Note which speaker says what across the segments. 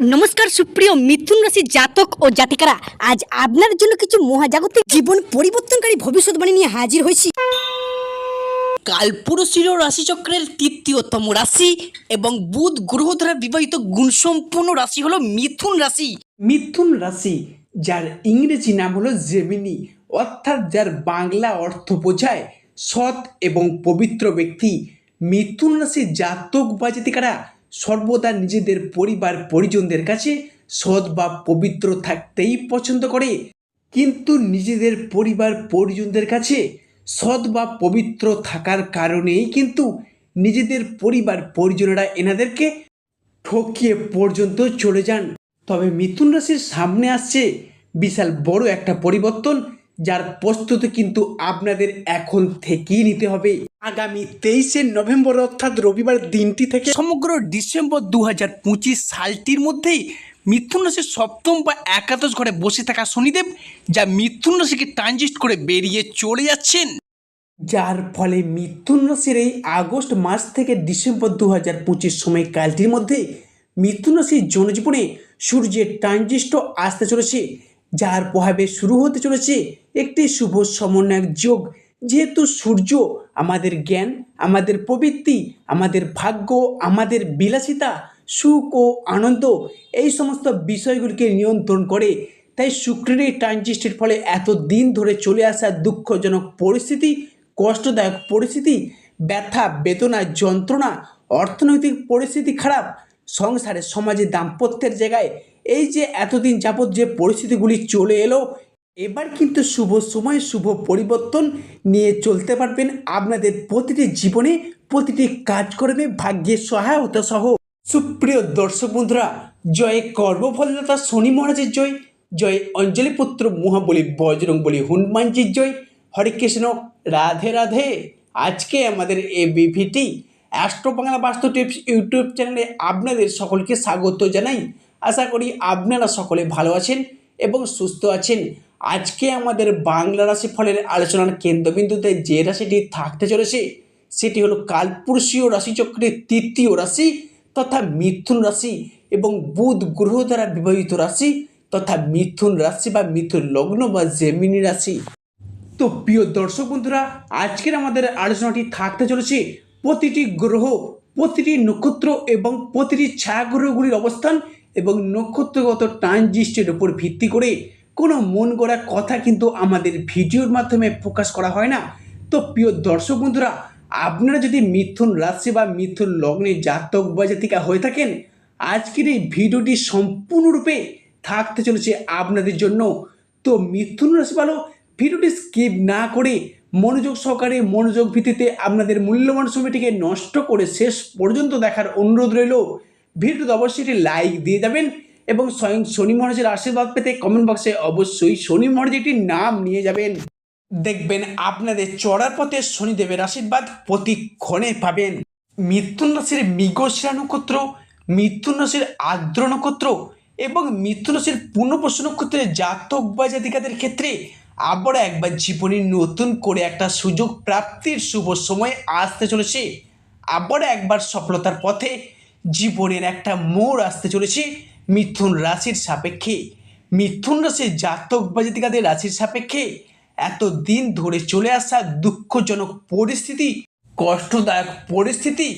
Speaker 1: নমস্কার সুপ্রিয় মিথুন রাশি জাতক ও জাতিকারা আজ আপনার জন্য কিছু মহাজাগতিক জীবন পরিবর্তনকারী ভবিষ্যৎবাণী নিয়ে হাজির হয়েছি। কালপুরুষীয় রাশিচক্রের তৃতীয়তম রাশি এবং বুধ গ্রহ দ্বারা বিবাহিত গুণসম্পন্ন রাশি হলো মিথুন রাশি।
Speaker 2: মিথুন রাশি যার ইংরেজি নাম হলো জেমিনি অর্থাৎ যার বাংলা অর্থ বোঝায় সৎ এবং পবিত্র ব্যক্তি। মিথুন রাশি জাতক বা জাতিকারা সর্বদা নিজেদের পরিবার পরিজনদের কাছে সৎ বা পবিত্র থাকতেই পছন্দ করে। কিন্তু নিজেদের পরিবার পরিজনদের কাছে সৎ বা পবিত্র থাকার কারণেই কিন্তু নিজেদের পরিবার পরিজনেরা এনাদেরকে ঠকিয়ে পর্যন্ত চলে যান। তবে মিথুন রাশির সামনে আসছে বিশাল বড় একটা পরিবর্তন, যার প্রস্তুতি কিন্তু আপনাদের এখন থেকেই নিতে হবে। আগামী তেইশে নভেম্বর অর্থাৎ রবিবার দিনটি থেকে সমগ্র ডিসেম্বর দু হাজার পঁচিশ সালটির মধ্যেই মিথুন রাশির সপ্তম বা একাদশ ঘরে বসে থাকা শনিদেব যা মিথুন রাশিকে ট্রানজিস্ট করে বেরিয়ে চলে যাচ্ছেন। যার ফলে মিথুন রাশির এই আগস্ট মাস থেকে ডিসেম্বর দু হাজার পঁচিশ সময়কালটির মধ্যে মিথুন রাশির জনজীবনে সূর্যের ট্রানজিস্ট আসতে চলেছে যার প্রভাবে শুরু হতে চলেছে একটি শুভ সমন্বয়ক যোগ। যেহেতু সূর্য আমাদের জ্ঞান, আমাদের প্রবৃত্তি, আমাদের ভাগ্য, আমাদের বিলাসিতা, সুখ ও আনন্দ, এই সমস্ত বিষয়গুলিকে নিয়ন্ত্রণ করে, তাই শুক্রের এই ট্রানজিস্টের ফলে এত দিন ধরে চলে আসা দুঃখজনক পরিস্থিতি, কষ্টদায়ক পরিস্থিতি, ব্যথা, বেদনা, যন্ত্রণা, অর্থনৈতিক পরিস্থিতি খারাপ, সংসারে, সমাজে দাম্পত্যের জায়গায়, এই যে এতদিন যাবৎ যে পরিস্থিতিগুলি চলে এলো এবার কিন্তু শুভ সময়, শুভ পরিবর্তন নিয়ে চলতে পারবেন আপনাদের প্রতিটি জীবনে প্রতিটি কাজকর্মে ভাগ্যের সহায়তা সহ। সুপ্রিয় দর্শক বন্ধুরা, জয় কর্মফলদাতা শনি মহারাজের জয় জয় অঞ্জলি পুত্র মহাবলী বজরং বলি হনুমানজির জয়। হরে কৃষ্ণ, রাধে রাধে। আজকে আমাদের এ বিভিটি অ্যাস্ট্রো বাংলা বাস্তু টিপস ইউটিউব চ্যানেলে আপনাদের সকলকে স্বাগত জানাই। আশা করি আপনারা সকলে ভালো আছেন। এবং সুস্থ আছেন। আজকে আমাদের বাংলা রাশি ফলের আলোচনার কেন্দ্রবিন্দুতে যে রাশিটি থাকতে চলেছে, সেটি হলো কালপুরুষীয় রাশিচক্রের তৃতীয় রাশি তথা মিথুন রাশি এবং বুধ গ্রহ দ্বারা বিবাহিত রাশি তথা মিথুন রাশি বা মিথুন লগ্ন বা জেমিনি রাশি। তো প্রিয় দর্শক বন্ধুরা, আজকের আমাদের আলোচনাটি থাকতে চলেছে প্রতিটি গ্রহ, প্রতিটি নক্ষত্র এবং প্রতিটি ছায়াগ্রহগুলির অবস্থান এবং নক্ষত্রগত ট্রানজিস্টের উপর ভিত্তি করে কোনো মন গড়া কথা কিন্তু আমাদের ভিডিওর মাধ্যমে প্রকাশ করা হয় না। তো প্রিয় দর্শক বন্ধুরা, আপনারা যদি মিথুন রাশি বা মিথুন লগ্নে জাতক বা জাতিকা হয়ে থাকেন, আজকের এই ভিডিওটি সম্পূর্ণরূপে থাকতে চলেছে আপনাদের জন্য। তো মিথুন রাশি ভালো, ভিডিওটি স্কিপ না করে মনোযোগ সহকারে মনোযোগ ভিত্তিতে আপনাদের মূল্যবান সময়টিকে নষ্ট করে শেষ পর্যন্ত দেখার অনুরোধ রইল। ভিডিওতে অবশ্যই একটি লাইক দিয়ে যাবেন এবং স্বয়ং শনি মহারাজের আশীর্বাদ পেতে কমেন্ট বক্সে অবশ্যই শনি মহারাজ একটির নাম নিয়ে যাবেন। দেখবেন আপনাদের চড়ার পথে শনিদেবের আশীর্বাদ প্রতিক্ষণে পাবেন। মিথুন রাশির মৃগশিরা নক্ষত্র, মিথুন রাশির আর্দ্র নক্ষত্র এবং মিথুন রাশির পূর্ণপশ্য নক্ষত্রের জাতক বা জাতিকাদের ক্ষেত্রে আবার একবার জীবনে নতুন করে একটা সুযোগ প্রাপ্তির শুভ সময় আসতে চলেছে। আবার একবার সফলতার পথে জীবনের একটা মোড় আসতে চলেছে মিথুন রাশির সাপেক্ষে। মিথুন রাশির জাতক বা জাতিকাদের রাশির সাপেক্ষে এত দিন ধরে চলে আসা দুঃখজনক পরিস্থিতি, কষ্টদায়ক পরিস্থিতি,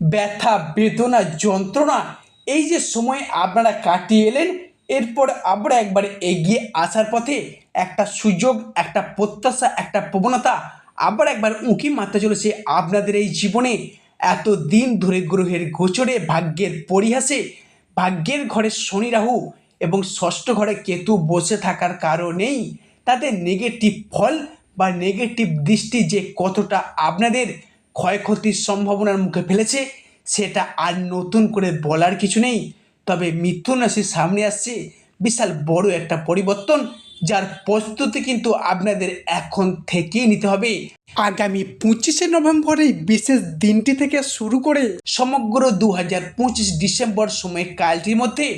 Speaker 2: ব্যথা, বেদনা, যন্ত্রণা, এই যে সময় আপনারা কাটিয়ে এলেন, এরপর আমরা একবার এগিয়ে আসার পথে একটা সুযোগ, একটা প্রত্যাশা, একটা প্রবণতা আবার একবার উঁকি মারতে চলেছে আপনাদের এই জীবনে। এত দিন ধরে গ্রহের গোচরে ভাগ্যের পরিহাসে ভাগ্যের ঘরে শনি রাহু এবং ষষ্ঠ ঘরে কেতু বসে থাকার কারণেই তাদের নেগেটিভ ফল বা নেগেটিভ দৃষ্টি যে কতটা আপনাদের ক্ষয়ক্ষতির সম্ভাবনার মুখে ফেলেছে, সেটা আর নতুন করে বলার কিছু নেই। তবে মিথুন রাশির সামনে আসছে বিশাল বড় একটা পরিবর্তন। যার প্রস্তুতি কিন্তু আপনাদের এখন থেকেই নিতে হবে। আগামী পঁচিশে নভেম্বর এই বিশেষ দিনটি থেকে শুরু করে সমগ্র দু হাজার পঁচিশ ডিসেম্বর সময় কালটির মধ্যে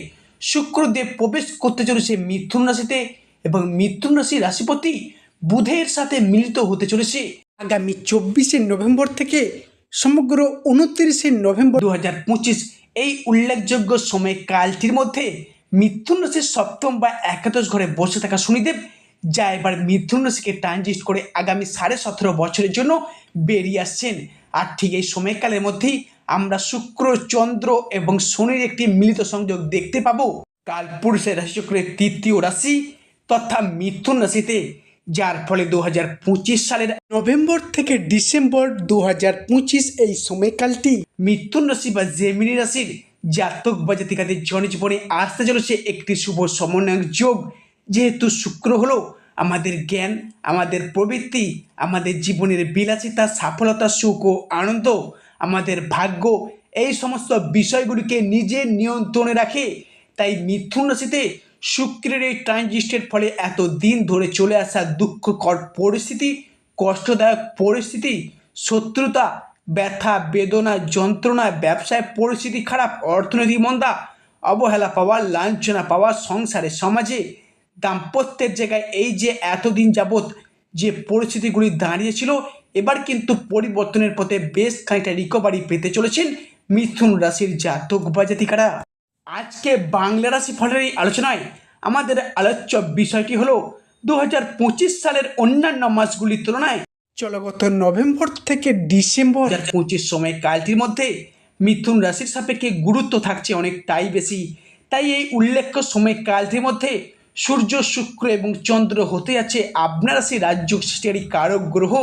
Speaker 2: শুক্রদেব প্রবেশ করতে চলেছে মিথুন রাশিতে এবং মিথুন রাশি রাশিপতি বুধের সাথে মিলিত হতে চলেছে। আগামী চব্বিশে নভেম্বর থেকে সমগ্র উনত্রিশে নভেম্বর দু হাজার পঁচিশ এই উল্লেখযোগ্য সময় কালটির মধ্যে মিথুন রাশির সপ্তম বা একাদশ ঘরে বসে থাকা শনিদেব যা এবার মিথুন রাশিকে ট্রানজিস্ট করে আগামী সাড়ে সতেরো বছরের জন্য বেরিয়ে আসছেন। আর ঠিক এই সময়কালের মধ্যেই আমরা শুক্র, চন্দ্র এবং শনির একটি মিলিত সংযোগ দেখতে পাবো। কালপুরুষের রাশিচক্রের তৃতীয় রাশি তথা মিথুন রাশিতে, যার ফলে দু হাজার পঁচিশ সালের নভেম্বর থেকে ডিসেম্বর দু হাজার পঁচিশ এই সময়কালটি মিথুন রাশি বা জেমিনি রাশির জাতক বা জাতিকাদের জনজীবনে আসতে চলেছে একটি শুভ সমন্বয়ক যোগ। যেহেতু শুক্র হলো আমাদের জ্ঞান, আমাদের প্রবৃত্তি, আমাদের জীবনের বিলাসিতা, সফলতা, সুখ ও আনন্দ, আমাদের ভাগ্য, এই সমস্ত বিষয়গুলিকে নিজের নিয়ন্ত্রণে রাখে। তাই মিথুন রাশিতে শুক্রের এই ট্রানজিস্টের ফলে এত দিন ধরে চলে আসা দুঃখকর পরিস্থিতি, কষ্টদায়ক পরিস্থিতি, শত্রুতা ব্যথা, বেদনা, যন্ত্রণা, ব্যবসায় পরিস্থিতি খারাপ, অর্থনৈতিক মন্দা, অবহেলা পাওয়া, লাঞ্ছনা পাওয়া, সংসারে, সমাজে দাম্পত্যের জায়গায় এই যে এতদিন যাবৎ যে পরিস্থিতিগুলি দাঁড়িয়েছিল, এবার কিন্তু পরিবর্তনের পথে বেশ খানিকটা রিকভারি পেতে চলেছেন মিথুন রাশির জাতক বা জাতিকারা। আজকে বাংলা রাশি ফলের এই আলোচনায় আমাদের আলোচ্য বিষয়টি হলো দু হাজার পঁচিশ সালের অন্যান্য মাসগুলির তুলনায় চলগত নভেম্বর থেকে ডিসেম্বর। পঁচিশ সময় কালটির মধ্যে মিথুন রাশির সাপেক্ষে গুরুত্ব থাকছে অনেকটাই বেশি। তাই এই উল্লেখ্য সময় কালটির মধ্যে সূর্য, শুক্র এবং চন্দ্র হতে যাচ্ছে আপনার রাশি রাজ্য সৃষ্টিকারী কারক গ্রহ।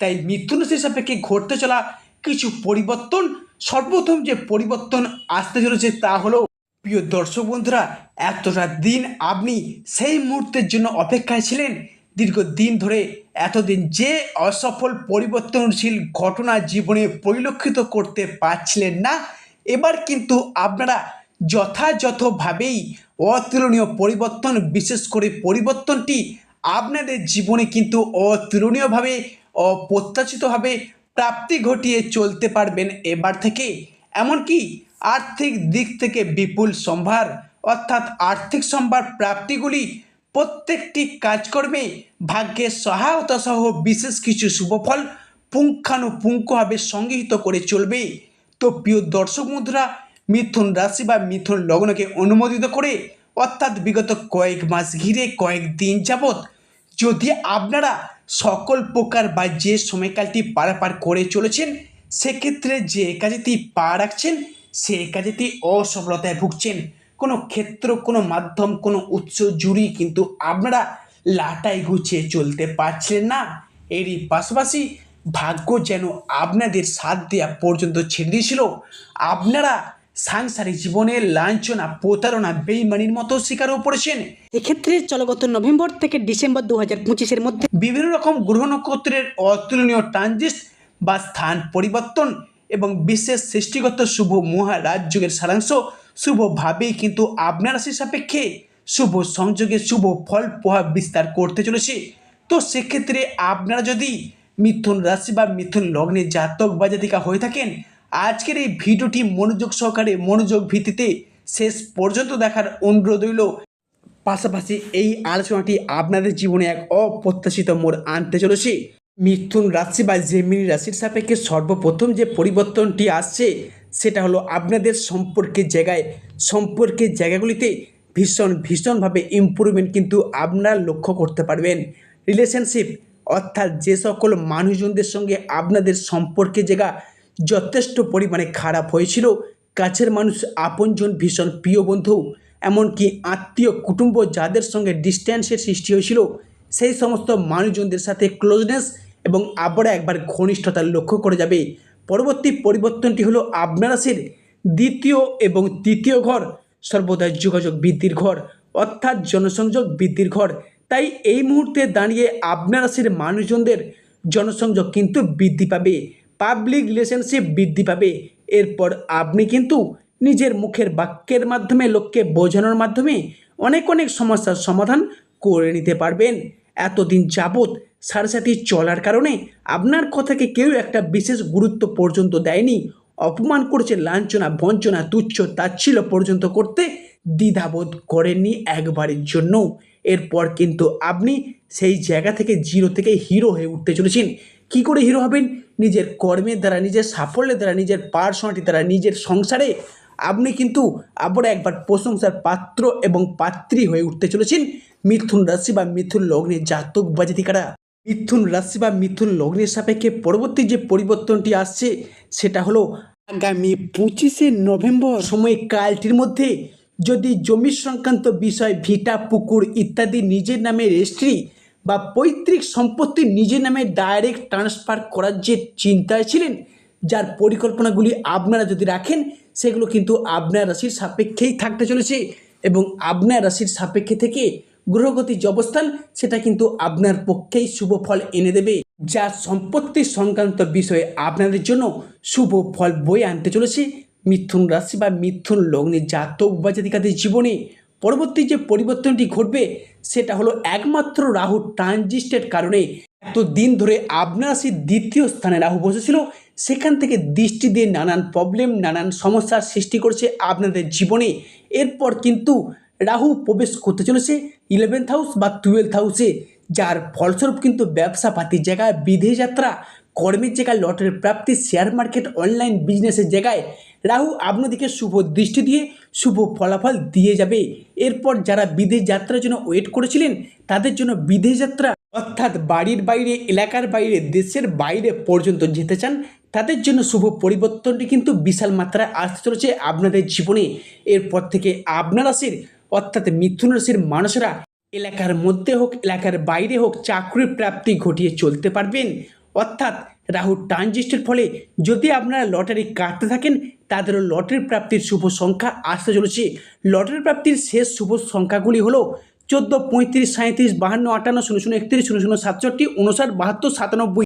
Speaker 2: তাই মিথুন রাশির সাপেক্ষে ঘটতে চলা কিছু পরিবর্তন, সর্বপ্রথম যে পরিবর্তন আসতে চলেছে তা হলো, প্রিয় দর্শক বন্ধুরা, এতটা দিন আপনি সেই মুহূর্তের জন্য অপেক্ষায় ছিলেন দীর্ঘ দিন ধরে এতদিন যে অসফল পরিবর্তনশীল ঘটনা জীবনে পরিলক্ষিত করতে পারছিলেন না, এবার কিন্তু আপনারা যথাযথভাবেই অতুলনীয় পরিবর্তন, বিশেষ করে পরিবর্তনটি আপনাদের জীবনে কিন্তু অতুলনীয়ভাবে, অপ্রত্যাশিতভাবে প্রাপ্তি ঘটিয়ে চলতে পারবেন এবার থেকে। এমনকি আর্থিক দিক থেকে বিপুল সম্ভার, অর্থাৎ আর্থিক সম্ভার প্রাপ্তিগুলি প্রত্যেকটি কাজকর্মে ভাগ্যের সহায়তা সহ বিশেষ কিছু শুভফল পুঙ্খানুপুঙ্খভাবে সংগৃহীত করে চলবে। তো প্রিয় দর্শক মুদ্রা, মিথুন রাশি বা মিথুন লগ্নকে অনুমোদিত করে, অর্থাৎ বিগত কয়েক মাস ঘিরে কয়েক দিন যাবৎ যদি আপনারা সকল প্রকার বা যে সময়কালটি পারাপার করে চলেছেন, সেক্ষেত্রে যে কাজেটি পা রাখছেন, সে কাজেটি অসফলতায় ভুগছেন। কোনো ক্ষেত্র কোনো মাধ্যম কোনো উৎস জুড়ি কিন্তু আপনারা লাটাই গুছিয়ে চলতে পারছিলেন না। এরই পাশাপাশি ভাগ্য যেন আপনাদের সাথ দেওয়া পর্যন্ত ছেড়ে দিয়েছিল। আপনারা সাংসারিক জীবনে লাঞ্ছনা প্রতারণা বেইমানির মতো শিকারও পড়েছেন।
Speaker 1: এক্ষেত্রে চলগত নভেম্বর থেকে ডিসেম্বর দু হাজার পঁচিশের মধ্যে
Speaker 2: বিভিন্ন রকম গ্রহ নক্ষত্রের অতুলনীয় ট্রানজিট বা স্থান পরিবর্তন এবং বিশেষ সৃষ্টিগত শুভ মহারাজ যুগের সারাংশ শুভভাবেই কিন্তু আপনার রাশি সাপেক্ষে শুভ সংযোগে শুভ ফল প্রভাব বিস্তার করতে চলেছে। তো সেক্ষেত্রে আপনারা যদি মিথুন রাশি বা মিথুন লগ্নে জাতক বা জাতিকা হয়ে থাকেন, আজকের এই ভিডিওটি মনোযোগ সহকারে মনোযোগ ভিত্তিতে শেষ পর্যন্ত দেখার অনুরোধ রইল। পাশাপাশি এই আলোচনাটি আপনাদের জীবনে এক অপ্রত্যাশিত মোড় আনতে চলেছে। মিথুন রাশি বা জেমিনি রাশির সাপেক্ষে সর্বপ্রথম যে পরিবর্তনটি আসছে সেটা হলো আপনাদের সম্পর্কের জায়গায়, সম্পর্কের জায়গাগুলিতে ভীষণ, ভীষণভাবে ইম্প্রুভমেন্ট কিন্তু আপনারা লক্ষ্য করতে পারবেন। রিলেশনশিপ অর্থাৎ যে সকল মানুষজনদের সঙ্গে আপনাদের সম্পর্কের জায়গা যথেষ্ট পরিমাণে খারাপ হয়েছিল। কাছের মানুষ আপনজন ভীষণ প্রিয় বন্ধু, এমনকি আত্মীয়, কুটুম্ব যাদের সঙ্গে ডিস্ট্যান্সের সৃষ্টি হয়েছিল, সেই সমস্ত মানুষজনদের সাথে ক্লোজনেস এবং আবার একবার ঘনিষ্ঠতা লক্ষ্য করে যাবে। পরবর্তী পরিবর্তনটি হলো আপনার রাশির দ্বিতীয় এবং তৃতীয় ঘর। সর্বদা যোগাযোগ বৃদ্ধির ঘর, অর্থাৎ জনসংযোগ বৃদ্ধির ঘর। তাই এই মুহূর্তে দাঁড়িয়ে আপনার রাশির মানুষজনদের জনসংযোগ কিন্তু বৃদ্ধি পাবে পাবলিক রিলেশনশিপ বৃদ্ধি পাবে। এরপর আপনি কিন্তু নিজের মুখের বাক্যের মাধ্যমে, লোককে বোঝানোর মাধ্যমে অনেক অনেক সমস্যার সমাধান করে নিতে পারবেন। এতদিন যাবৎ সারসাথী চলার কারণে আপনার কথাকে কেউ একটা বিশেষ গুরুত্ব পর্যন্ত দেয়নি। অপমান করছে, লাঞ্ছনা, বঞ্চনা, তুচ্ছ, তাচ্ছিল্য পর্যন্ত করতে দ্বিধাবোধ করেননি একবারের জন্য। এরপর কিন্তু আপনি সেই জায়গা থেকে জিরো থেকে হিরো হয়ে উঠতে চলেছেন। কি করে হিরো হবেন? নিজের কর্মের দ্বারা, নিজের সাফল্যের দ্বারা, নিজের পার্সোনালিটি দ্বারা, নিজের সংসারে আপনি কিন্তু আবার একবার প্রশংসার পাত্র এবং পাত্রী হয়ে উঠতে চলেছেন। মিথুন রাশি বা মিথুন লগ্নের জাতক বা জাতিকারা। মিথুন রাশি বা মিথুন লগ্নের সাপেক্ষে পরবর্তী যে পরিবর্তনটি আসছে, সেটা হলো আগামী পঁচিশে নভেম্বর। সময়কালটির মধ্যে যদি জমি সংক্রান্ত বিষয়, ভিটা, পুকুর ইত্যাদি নিজের নামে রেজিস্ট্রি বা পৈতৃক সম্পত্তি নিজের নামে ডাইরেক্ট ট্রান্সফার করার যে চিন্তায় ছিলেন, যার পরিকল্পনাগুলি আপনারা যদি রাখেন, সেগুলো কিন্তু আপনার রাশির সাপেক্ষেই থাকতে চলেছে এবং আপনার রাশির সাপেক্ষে থেকে গ্রহগতি যে অবস্থান সেটা কিন্তু আপনার পক্ষেই শুভ ফল এনে দেবে। যা সম্পত্তি সংক্রান্ত বিষয়ে আপনাদের জন্য শুভ ফল বয়ে আনতে চলেছে। মিথুন রাশি বা মিথুন লগ্নের জাতক বা জাতিকাদের জীবনে পরবর্তী যে পরিবর্তনটি ঘটবে, সেটা হলো একমাত্র রাহু ট্রানজিস্টের কারণে এত দিন ধরে আপনার রাশির দ্বিতীয় স্থানে রাহু বসেছিল। সেখান থেকে দৃষ্টি দিয়ে নানান প্রবলেম নানান সমস্যার সৃষ্টি করছে আপনাদের জীবনে। এরপর কিন্তু রাহু প্রবেশ করতে চলেছে ইলেভেন্থ হাউস বা টুয়েলথ হাউসে যার ফলস্বরূপ কিন্তু ব্যবসা পাতির জায়গায় বিদেশ যাত্রা, কর্মের জায়গায় লটারির প্রাপ্তি শেয়ার মার্কেট অনলাইন বিজনেসের জায়গায় রাহু আপনাদেরকে শুভ দৃষ্টি দিয়ে শুভ ফলাফল দিয়ে যাবে। এরপর যারা বিদেশ যাত্রার জন্য ওয়েট করেছিলেন, তাদের জন্য বিদেশ যাত্রা অর্থাৎ বাড়ির বাইরে, এলাকার বাইরে, দেশের বাইরে পর্যন্ত যেতে চান, তাদের জন্য শুভ পরিবর্তনটি কিন্তু বিশাল মাত্রায় আসতে চলেছে আপনাদের জীবনে। এরপর থেকে আপনার রাশির অর্থাৎ মিথুন রাশির মানুষরা এলাকার মধ্যে হোক, এলাকার বাইরে হোক চাকরির প্রাপ্তি ঘটিয়ে চলতে পারবেন। অর্থাৎ রাহু ট্রানজিস্টের ফলে যদি আপনারা লটারি কাটতে থাকেন, তাদেরও লটারি প্রাপ্তির শুভ সংখ্যা আসতে চলেছে। লটারি প্রাপ্তির শেষ শুভ সংখ্যাগুলি হলো চোদ্দ, পঁয়ত্রিশ সাঁত্রিশ বাহান্ন, আটান্ন, শূন্য শূন্য, একত্রিশ, শূন্য শূন্য, সাতষট্টি উনষাট বাহাত্তর, সাতানব্বই।